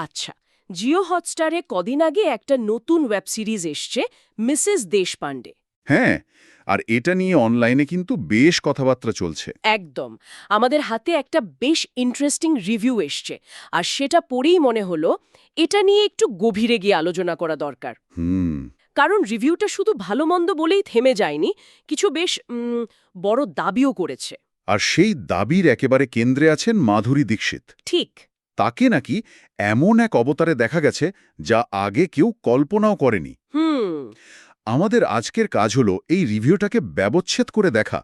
আচ্ছা জিও হটস্টারে কদিন আগে একটা নতুন ওয়েব সিরিজ এসছে মিসেস দেশপাণ্ডে। হ্যাঁ আর এটা নিয়ে অনলাইনে কিন্তু বেশ কথাবার্তা চলছে। একদম আমাদের হাতে একটা বেশ ইন্টারেস্টিং রিভিউ এসছে আর সেটা পড়েই মনে হলো এটা নিয়ে একটু গভীরে গিয়ে আলোচনা করা দরকার। হুম। কারণ রিভিউটা শুধু ভালো মন্দ বলেই থেমে যায়নি কিছু বেশ বড় দাবিও করেছে। আর সেই দাবির একেবারে কেন্দ্রে আছেন মাধুরী দীক্ষিত। ঠিক। তাকে নাকি এমন এক অবতারে দেখা গেছে যা আগে কেউ কল্পনাও করেনি। আমাদের আজকের কাজ হলো এই রিভিউটাকে ব্যবচ্ছেদ করে দেখা।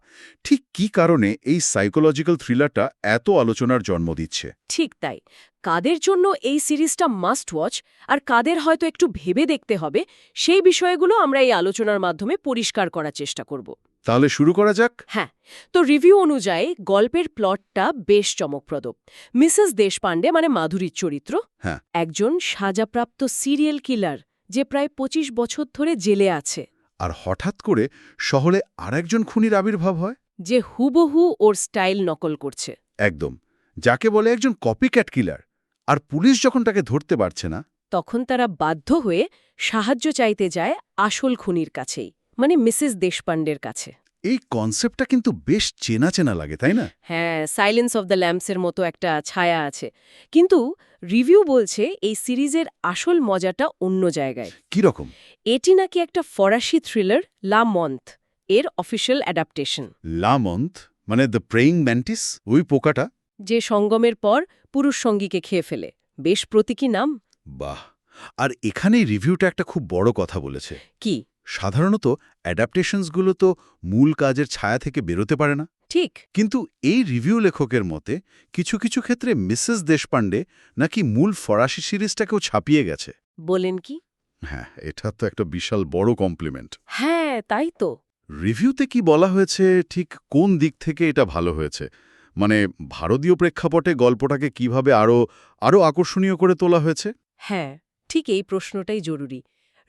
ঠিক কি কারণে এই সাইকোলজিক্যাল থ্রিলারটা এত আলোচনার জন্ম দিচ্ছে? ঠিক তাই। কাদের জন্য এই সিরিজটা মাস্ট ওয়াচ আর কাদের হয়তো একটু ভেবে দেখতে হবে সেই বিষয়গুলো আমরা এই আলোচনার মাধ্যমে পরিষ্কার করার চেষ্টা করব। তাহলে শুরু করা যাক। হ্যাঁ তো রিভিউ অনুযায়ী গল্পের প্লটটা বেশ চমকপ্রদ। মিসেস দেশপাণ্ডে মানে মাধুরীর চরিত্র হ্যাঁ। একজন সাজাপ্রাপ্ত সিরিয়াল কিলার যে প্রায় ২৫ বছর ধরে জেলে আছে। আর হঠাৎ করে শহরে আরেকজন খুনির আবির্ভাব হয়? যে হুবহু ওর স্টাইল নকল করছে। একদম যাকে বলে একজন কপিক্যাট কিলার আর পুলিশ যখন তাকে ধরতে পারছে না? তখন তারা বাধ্য হয়ে সাহায্য চাইতে যায় আসল খুনির কাছেই। মানে মিসেস দেশপাণ্ডের কাছে। এই কনসেপ্টটা কিন্তু বেশ চেনা চেনা লাগে তাই না? হ্যাঁ সাইলেন্স অফ দ্য ল্যাম্পসের মতো একটা ছায়া আছে। কিন্তু রিভিউ বলছে এই সিরিজের আসল মজাটা অন্য জায়গায়। কি রকম? এটি নাকি একটা ফরাসি থ্রিলার লা মন্থ এর অফিসিয়াল অ্যাডাপ্টেশন লা মন্থ মানে দ্য প্রেইং ম্যান্টিস ওই পোকাটা? যে সঙ্গমের পর পুরুষ সঙ্গীকে খেয়ে ফেলে। বেশ প্রতীকী নাম। বাহ! আর এখানেই রিভিউটা একটা খুব বড় কথা বলেছে। কি? সাধারণত অ্যাডাপ্টেশনসগুলো তো মূল কাজের ছায়া থেকে বেরোতে পারে না। ঠিক। কিন্তু এই রিভিউ লেখকের মতে কিছু কিছু ক্ষেত্রে মিসেস দেশপাণ্ডে নাকি মূল ফরাসি সিরিজটাকেও ছাপিয়ে গেছে। বলেন কি? হ্যাঁ এটা তো একটা বিশাল বড় কমপ্লিমেন্ট হ্যাঁ তাই তো। রিভিউতে কি বলা হয়েছে ঠিক কোন দিক থেকে এটা ভালো হয়েছে? মানে ভারতীয় প্রেক্ষাপটে গল্পটাকে কীভাবে আরও আরও আকর্ষণীয় করে তোলা হয়েছে? হ্যাঁ ঠিক এই প্রশ্নটাই জরুরি।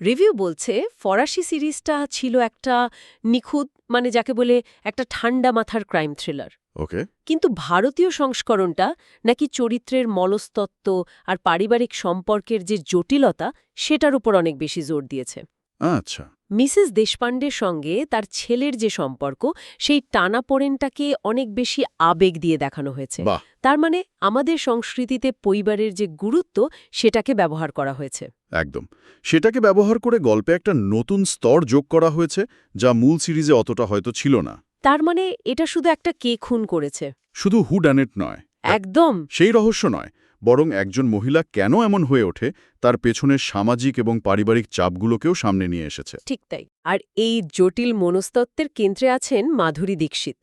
রিভিউ বলছে ফরাসি সিরিজটা ছিল একটা নিখুঁত মানে যাকে বলে একটা ঠান্ডা মাথার ক্রাইম থ্রিলার। ওকে। কিন্তু ভারতীয় সংস্করণটা নাকি চরিত্রের মলস্তত্ত্ব আর পারিবারিক সম্পর্কের যে জটিলতা সেটার উপর অনেক বেশি জোর দিয়েছে। আচ্ছা। মিসেস দেশপাণ্ডের সঙ্গে তার ছেলের যে সম্পর্ক সেই টানাপোড়েনটাকে অনেক বেশি আবেগ দিয়ে দেখানো হয়েছে। তার মানে আমাদের সংস্কৃতিতে পরিবারের যে গুরুত্ব সেটাকে ব্যবহার করা হয়েছে। একদম। সেটাকে ব্যবহার করে গল্পে একটা নতুন স্তর যোগ করা হয়েছে যা মূল সিরিজে অতটা হয়তো ছিল না। তার মানে এটা শুধু একটা কে খুন করেছে। শুধু হু ডানেট নয়। একদম। সেই রহস্য নয়। বরং একজন মহিলা কেন এমন হয়ে ওঠে তার পেছনের সামাজিক এবং পারিবারিক চাপগুলোকেও সামনে নিয়ে এসেছে। ঠিক তাই। আর এই জটিল মনস্তত্ত্বের কেন্দ্রে আছেন মাধুরী দীক্ষিত।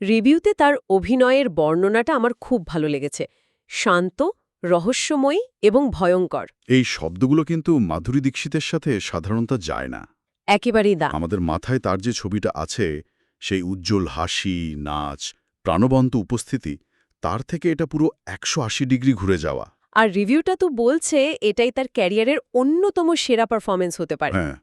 রিভিউতে তার অভিনয়ের বর্ণনাটা আমার খুব ভালো লেগেছে। শান্ত রহস্যময়ী এবং ভয়ঙ্কর। এই শব্দগুলো কিন্তু মাধুরী দীক্ষিতের সাথে সাধারণত যায় না। একেবারেই দা আমাদের মাথায় তার যে ছবিটা আছে সেই উজ্জ্বল হাসি নাচ প্রাণবন্ত উপস্থিতি তার থেকে এটা পুরো একশো আশি ডিগ্রি ঘুরে যাওয়া। আর রিভিউটা তো বলছে এটাই তার ক্যারিয়ারের অন্যতম সেরা পারফরমেন্স হতে পারে। হ্যাঁ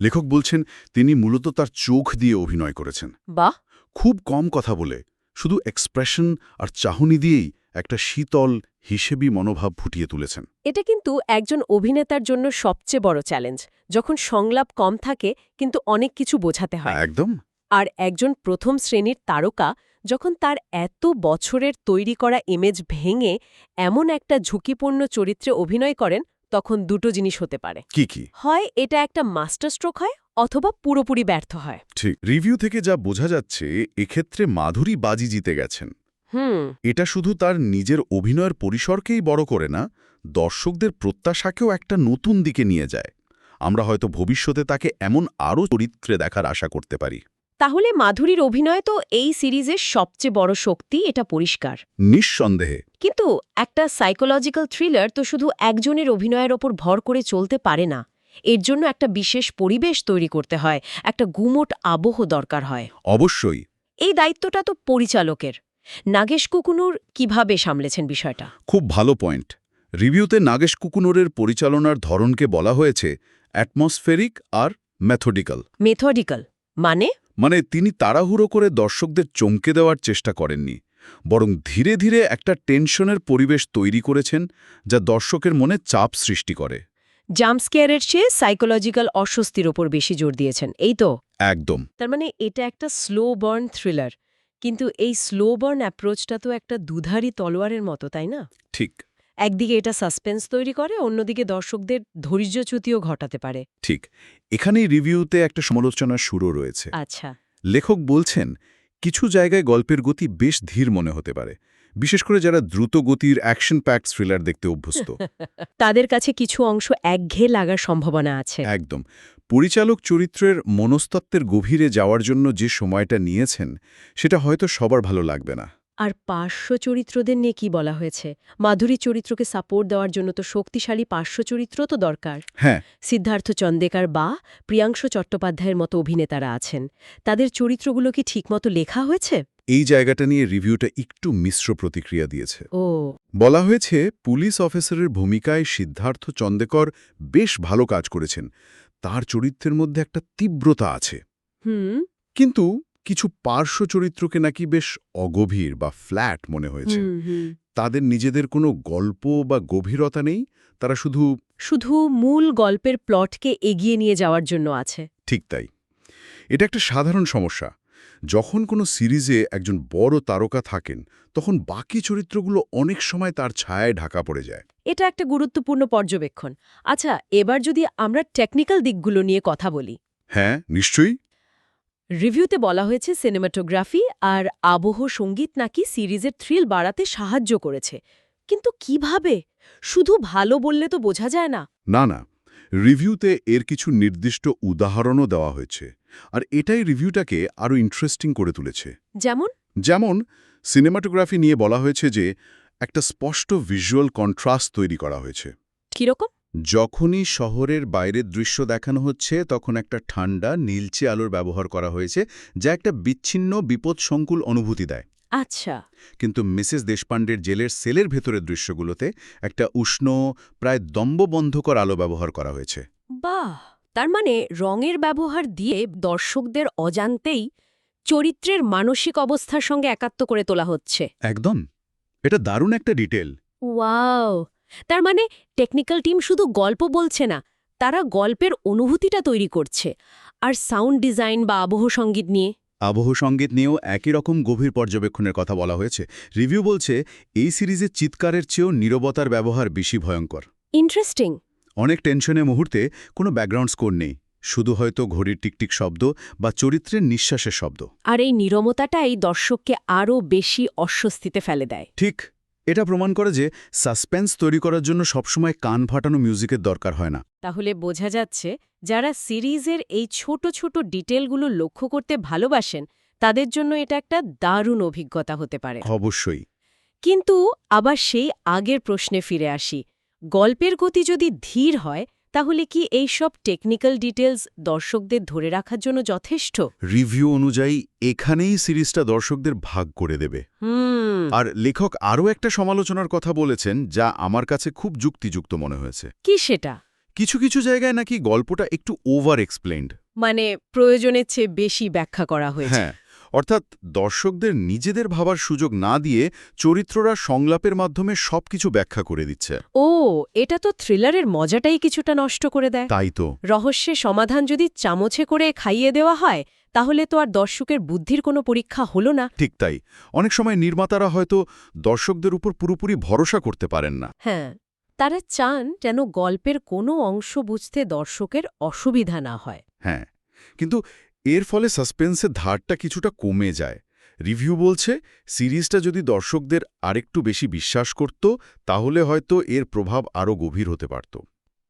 লেখক বলছেন তিনি মূলত তার চোখ দিয়ে অভিনয় করেছেন। বাহ! খুব কম কথা বলে শুধু এক্সপ্রেশন আর চাহনি দিয়েই একটা শীতল হিসেবি মনোভাব ফুটিয়ে তুলেছেন। এটা কিন্তু একজন অভিনেতার জন্য সবচেয়ে বড় চ্যালেঞ্জ যখন সংলাপ কম থাকে কিন্তু অনেক কিছু বোঝাতে হয়। একদম। আর একজন প্রথম শ্রেণির তারকা যখন তার এত বছরের তৈরি করা ইমেজ ভেঙে এমন একটা ঝুঁকিপূর্ণ চরিত্রে অভিনয় করেন তখন দুটো জিনিস হতে পারে। কি কি? হয় এটা একটা মাস্টার স্ট্রোক হয় অথবা পুরোপুরি ব্যর্থ হয়। ঠিক রিভিউ থেকে যা বোঝা যাচ্ছে এক্ষেত্রে মাধুরী বাজি জিতে গেছেন। হুম। এটা শুধু তার নিজের অভিনয়ের পরিসরকেই বড় করে না দর্শকদের প্রত্যাশাকেও একটা নতুন দিকে নিয়ে যায়। আমরা হয়তো ভবিষ্যতে তাকে এমন আরও চরিত্রে দেখার আশা করতে পারি। তাহলে মাধুরীর অভিনয় তো এই সিরিজের সবচেয়ে বড় শক্তি এটা পরিষ্কার। নিঃসন্দেহে। কিন্তু একটা সাইকোলজিক্যাল থ্রিলার তো শুধু একজনের অভিনয়ের ওপর ভর করে চলতে পারে না। এর জন্য একটা বিশেষ পরিবেশ তৈরি করতে হয় একটা গুমোট আবহ দরকার হয়। অবশ্যই। এই দায়িত্বটা তো পরিচালকের। নাগেশ কুকুনুর কীভাবে সামলেছেন বিষয়টা? খুব ভালো পয়েন্ট। রিভিউতে নাগেশ কুকুনুরের পরিচালনার ধরনকে বলা হয়েছে অ্যাটমসফেরিক আর ম্যাথোডিক্যাল। মেথডিক্যাল মানে? মানে তিনি তাড়াহুড়ো করে দর্শকদের চমকে দেওয়ার চেষ্টা করেননি বরং ধীরে ধীরে একটা টেনশনের পরিবেশ তৈরি করেছেন যা দর্শকের মনে চাপ সৃষ্টি করে। জাম্পস্কেয়ারের চেয়ে সাইকোলজিক্যাল অস্বস্তির ওপর বেশি জোর দিয়েছেন এই তো? একদম। তার মানে এটা একটা স্লো বার্ন থ্রিলার কিন্তু এই স্লো বার্ন অ্যাপ্রোচটা তো একটা দুধারি তলোয়ারের মতো তাই না? ঠিক। একদিকে এটা সাসপেন্স তৈরি করে অন্যদিকে দর্শকদের ধৈর্যচ্যুতিও ঘটাতে পারে। ঠিক। এখানেই রিভিউতে একটা সমালোচনার সুরও রয়েছে। আচ্ছা। লেখক বলছেন কিছু জায়গায় গল্পের গতি বেশ ধীর মনে হতে পারে বিশেষ করে যারা দ্রুত গতির অ্যাকশন প্যাক থ্রিলার দেখতে অভ্যস্ত। তাদের কাছে কিছু অংশ একঘেয়ে লাগার সম্ভাবনা আছে। একদম। পরিচালক চরিত্রের মনস্তত্ত্বের গভীরে যাওয়ার জন্য যে সময়টা নিয়েছেন সেটা হয়তো সবার ভালো লাগবে না। আর পার্শ্ব চরিত্রদের নিয়ে কি বলা হয়েছে? মাধুরী চরিত্রকে সাপোর্ট দেওয়ার জন্য তো শক্তিশালী পার্শ্ব চরিত্র তো দরকার। হ্যাঁ। সিদ্ধার্থ চন্দেকার বা প্রিয়াংশু চট্টোপাধ্যায়ের মতো অভিনেতারা আছেন। তাদের চরিত্রগুলো কি ঠিকমতো লেখা হয়েছে? এই জায়গাটা নিয়ে রিভিউটা একটু মিশ্র প্রতিক্রিয়া দিয়েছে। ও। বলা হয়েছে পুলিশ অফিসারের ভূমিকায় সিদ্ধার্থ চন্দেকর বেশ ভালো কাজ করেছেন। তার চরিত্রের মধ্যে একটা তীব্রতা আছে। হুম। কিন্তু কিছু পার্শ্ব চরিত্রকে নাকি বেশ অগভীর বা ফ্ল্যাট মনে হয়েছে। তাদের নিজেদের কোনো গল্প বা গভীরতা নেই? তারা শুধু শুধু মূল গল্পের প্লটকে এগিয়ে নিয়ে যাওয়ার জন্য আছে। ঠিক তাই। এটা একটা সাধারণ সমস্যা। যখন কোনো সিরিজে একজন বড় তারকা থাকেন তখন বাকি চরিত্রগুলো অনেক সময় তার ছায়ায় ঢাকা পড়ে যায়। এটা একটা গুরুত্বপূর্ণ পর্যবেক্ষণ। আচ্ছা এবার যদি আমরা টেকনিক্যাল দিকগুলো নিয়ে কথা বলি। হ্যাঁ নিশ্চয়ই। রিভিউতে বলা হয়েছে সিনেমাটোগ্রাফি আর আবহ সংগীত নাকি সিরিজের থ্রিল বাড়াতে সাহায্য করেছে। কিন্তু কীভাবে? শুধু ভালো বললে তো বোঝা যায় না। না না। রিভিউতে এর কিছু নির্দিষ্ট উদাহরণও দেওয়া হয়েছে। আর এটাই রিভিউটাকে আরও ইন্টারেস্টিং করে তুলেছে। যেমন? যেমন সিনেমাটোগ্রাফি নিয়ে বলা হয়েছে যে একটা স্পষ্ট ভিজুয়াল কন্ট্রাস্ট তৈরি করা হয়েছে। কীরকম? যখনই শহরের বাইরের দৃশ্য দেখানো হচ্ছে তখন একটা ঠান্ডা নীলচে আলোর ব্যবহার করা হয়েছে যা একটা বিচ্ছিন্ন বিপদসংকুল অনুভূতি দেয়। আচ্ছা। কিন্তু মিসেস দেশপাণ্ডের জেলের সেলের ভেতরের দৃশ্যগুলোতে একটা উষ্ণ প্রায় দম্ববন্ধকর আলো ব্যবহার করা হয়েছে। বাহ! তার মানে রঙের ব্যবহার দিয়ে দর্শকদের অজান্তেই চরিত্রের মানসিক অবস্থার সঙ্গে একাত্ম করে তোলা হচ্ছে। একদম। এটা দারুণ একটা ডিটেল। ওয়াও! তার মানে টেকনিক্যাল টিম শুধু গল্প বলছে না তারা গল্পের অনুভূতিটা তৈরি করছে। আর সাউন্ড ডিজাইন বা আবহ সংগীত নিয়ে? আবহ সংগীত নিয়েও একই রকম গভীর পর্যবেক্ষণের কথা বলা হয়েছে। রিভিউ বলছে এই সিরিজের চিৎকারের চেয়েও নীরবতার ব্যবহার বেশি ভয়ঙ্কর। ইন্টারেস্টিং অনেক টেনশনের মুহূর্তে কোনো ব্যাকগ্রাউন্ড স্কোর নেই। শুধু হয়তো ঘড়ির টিকটিক শব্দ বা চরিত্রের নিঃশ্বাসের শব্দ। আর এই নীরবতাটাই দর্শককে আরও বেশি অস্বস্তিতে ফেলে দেয়। ঠিক এটা প্রমাণ করে যে সাসপেন্স তৈরি করার জন্য সবসময় কান ফাটানো মিউজিকের দরকার হয় না। তাহলে বোঝা যাচ্ছে যারা সিরিজের এই ছোট ছোট ডিটেলগুলো লক্ষ্য করতে ভালোবাসেন তাদের জন্য এটা একটা দারুণ অভিজ্ঞতা হতে পারে। অবশ্যই। কিন্তু আবার সেই আগের প্রশ্নে ফিরে আসি। গল্পের গতি যদি ধীর হয় তাহলে কি এই সব টেকনিক্যাল ডিটেলস দর্শকদের ধরে রাখার জন্য যথেষ্ট? রিভিউ অনুযায়ী এখানেই সিরিজটা দর্শকদের ভাগ করে দেবে। হুম। আর লেখক আরও একটা সমালোচনার কথা বলেছেন যা আমার কাছে খুব যুক্তিযুক্ত মনে হয়েছে। কি সেটা? কিছু কিছু জায়গায় নাকি গল্পটা একটু ওভার এক্সপ্লেন্ড মানে প্রয়োজনের চেয়ে বেশি ব্যাখ্যা করা হয়েছে। হ্যাঁ। অর্থাৎ দর্শকদের নিজেদের ভাবার সুযোগ না দিয়ে চরিত্ররা সংলাপের মাধ্যমে সবকিছু ব্যাখ্যা করে দিচ্ছে। ও এটা তো থ্রিলারের মজাটাই কিছুটা নষ্ট করে দেয়। তাই তো। রহস্যের সমাধান যদি চামচে করে খাইয়ে দেওয়া হয় তাহলে তো আর দর্শকের বুদ্ধির কোনো পরীক্ষা হলো না। ঠিক তাই। অনেক সময় নির্মাতারা হয়তো দর্শকদের উপর পুরোপুরি ভরসা করতে পারেন না। হ্যাঁ তারা চান যেন গল্পের কোনো অংশ বুঝতে দর্শকের অসুবিধা না হয়। হ্যাঁ কিন্তু এর ফলে সাসপেন্সের ধারটা কিছুটা কমে যায়। রিভিউ বলছে সিরিজটা যদি দর্শকদের আরেকটু বেশি বিশ্বাস করত তাহলে হয়তো এর প্রভাব আরও গভীর হতে পারত।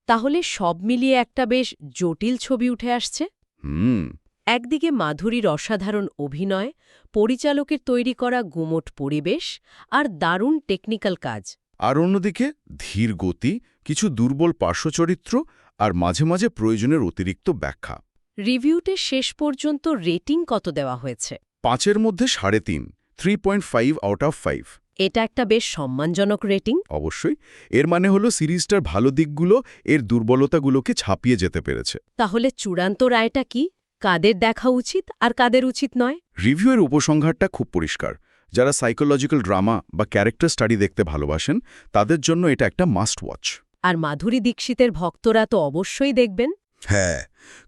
তাহলে সব মিলিয়ে একটা বেশ জটিল ছবি উঠে আসছে? হুম। একদিকে মাধুরীর অসাধারণ অভিনয় পরিচালকের তৈরি করা গুমট পরিবেশ আর দারুণ টেকনিক্যাল কাজ। আর অন্যদিকে ধীর গতি কিছু দুর্বল পার্শ্বচরিত্র আর মাঝে মাঝে প্রয়োজনের অতিরিক্ত ব্যাখ্যা। রিভিউতে শেষ পর্যন্ত রেটিং কত দেওয়া হয়েছে? পাঁচের মধ্যে সাড়ে তিন three point five out of five এটা একটা বেশ সম্মানজনক রেটিং। অবশ্যই এর মানে হলো সিরিজটার ভালো দিকগুলো এর দুর্বলতাগুলোকে ছাপিয়ে যেতে পেরেছে। তাহলে চূড়ান্ত রায়টা কি? কাদের দেখা উচিত আর কাদের উচিত নয়? রিভিউয়ের উপসংহারটা খুব পরিষ্কার। যারা সাইকোলজিক্যাল ড্রামা বা ক্যারেক্টার স্টাডি দেখতে ভালোবাসেন তাদের জন্য এটা একটা মাস্ট ওয়াচ আর মাধুরী দীক্ষিতের ভক্তরা তো অবশ্যই দেখবেন। হ্যাঁ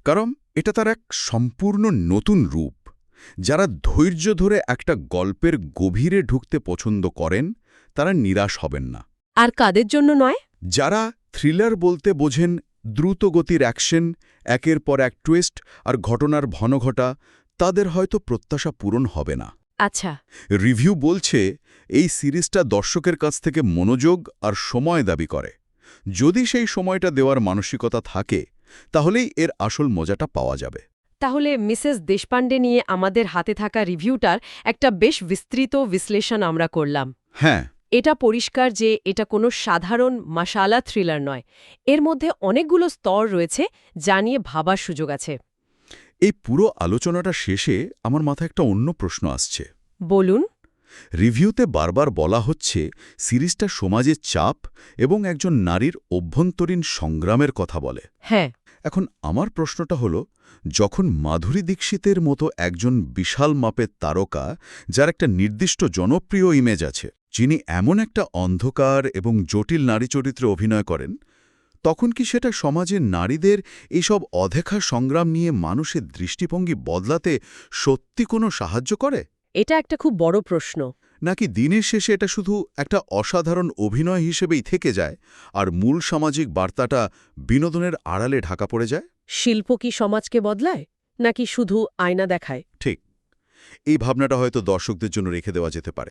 কারণ এটা তার এক সম্পূর্ণ নতুন রূপ। যারা ধৈর্য ধরে একটা গল্পের গভীরে ঢুকতে পছন্দ করেন তারা নিরাশ হবেন না। আর কাদের জন্য নয়? যারা থ্রিলার বলতে বোঝেন দ্রুত গতির অ্যাকশন একের পর এক টুইস্ট আর ঘটনার ঘনঘটা তাদের হয়তো প্রত্যাশা পূরণ হবে না। আচ্ছা। রিভিউ বলছে এই সিরিজটা দর্শকের কাছ থেকে মনোযোগ আর সময় দাবি করে। যদি সেই সময়টা দেওয়ার মানসিকতা থাকে তাহলেই এর আসল মজাটা পাওয়া যাবে। তাহলে মিসেস দেশপাণ্ডে নিয়ে আমাদের হাতে থাকা রিভিউটার একটা বেশ বিস্তৃত বিশ্লেষণ আমরা করলাম। হ্যাঁ। এটা পরিষ্কার যে এটা কোনো সাধারণ মাসালা থ্রিলার নয়। এর মধ্যে অনেকগুলো স্তর রয়েছে যা নিয়ে ভাবার সুযোগ আছে। এই পুরো আলোচনাটা শেষে আমার মাথায় একটা অন্য প্রশ্ন আসছে। বলুন। রিভিউতে বারবার বলা হচ্ছে সিরিজটা সমাজের চাপ এবং একজন নারীর অভ্যন্তরীণ সংগ্রামের কথা বলে। হ্যাঁ। এখন আমার প্রশ্নটা হলো, যখন মাধুরী দীক্ষিতের মতো একজন বিশাল মাপের তারকা, যার একটা নির্দিষ্ট জনপ্রিয় ইমেজ আছে, যিনি এমন একটা অন্ধকার এবং জটিল নারী চরিত্রে অভিনয় করেন, তখন কি সেটা সমাজের নারীদের এইসব অদেখা সংগ্রাম নিয়ে মানুষের দৃষ্টিভঙ্গি বদলাতে সত্যি কোনো সাহায্য করে? এটা একটা খুব বড় প্রশ্ন। নাকি দিনের শেষে এটা শুধু একটা অসাধারণ অভিনয় হিসেবেই থেকে যায় আর মূল সামাজিক বার্তাটা বিনোদনের আড়ালে ঢাকা পড়ে যায়? শিল্প কি সমাজকে বদলায় নাকি শুধু আয়না দেখায়? ঠিক। এই ভাবনাটা হয়তো দর্শকদের জন্য রেখে দেওয়া যেতে পারে।